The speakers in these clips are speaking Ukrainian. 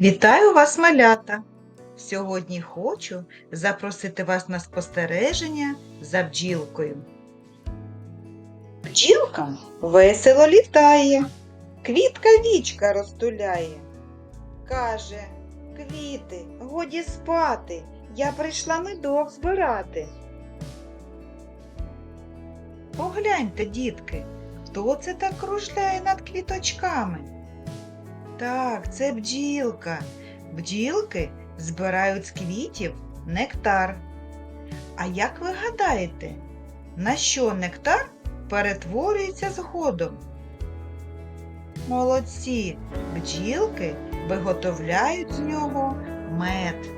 Вітаю вас, малята! Сьогодні хочу запросити вас на спостереження за бджілкою. Бджілка весело літає, квітка вічка розтуляє. Каже, квіти, годі спати, я прийшла медок збирати. Погляньте, дітки, хто це так кружляє над квіточками? Так, це бджілка. Бджілки збирають з квітів нектар. А як ви гадаєте, на що нектар перетворюється згодом? Молодці, бджілки виготовляють з нього мед.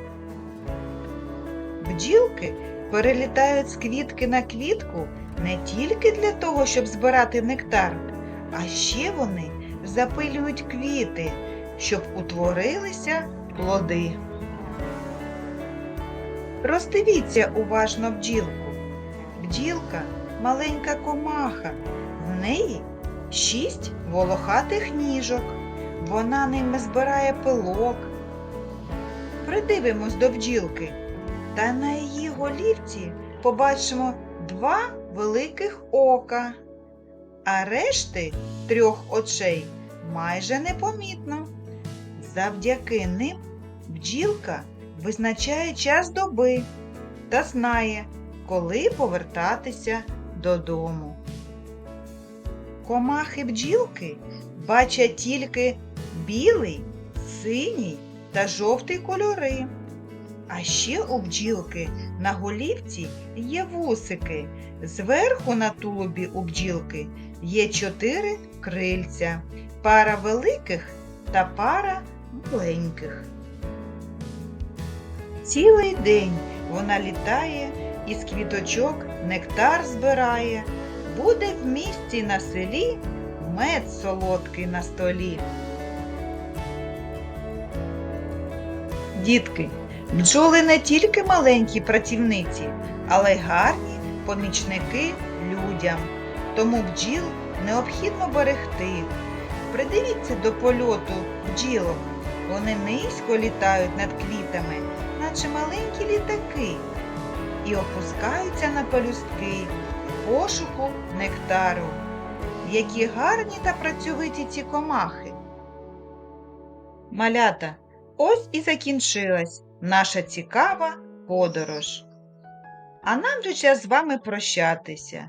Бджілки перелітають з квітки на квітку не тільки для того, щоб збирати нектар, а ще вони запилюють квіти, щоб утворилися плоди. Роздивіться уважно бджілку. Бджілка маленька комаха. В неї шість волохатих ніжок. Вона ними збирає пилок. Придивимось до бджілки, та на її голівці побачимо два великих ока, а решти трьох очей майже непомітно. Завдяки ним бджілка визначає час доби та знає, коли повертатися додому. Комахи бджілки бачать тільки білий, синій та жовтий кольори. А ще у бджілки на голівці є вусики. Зверху на тулубі у бджілки є чотири крильця, пара великих та пара маленьких. Цілий день вона літає із квіточок нектар збирає, буде в місті на селі мед солодкий на столі. Дітки, бджоли не тільки маленькі працівниці, але й гарні помічники людям. Тому бджіл необхідно берегти. Придивіться до польоту бджілок. Вони низько літають над квітами, наче маленькі літаки, і опускаються на пелюстки в пошуку нектару. Які гарні та працьовиті ці комахи. Малята, ось і закінчилась наша цікава подорож. А нам же час з вами прощатися.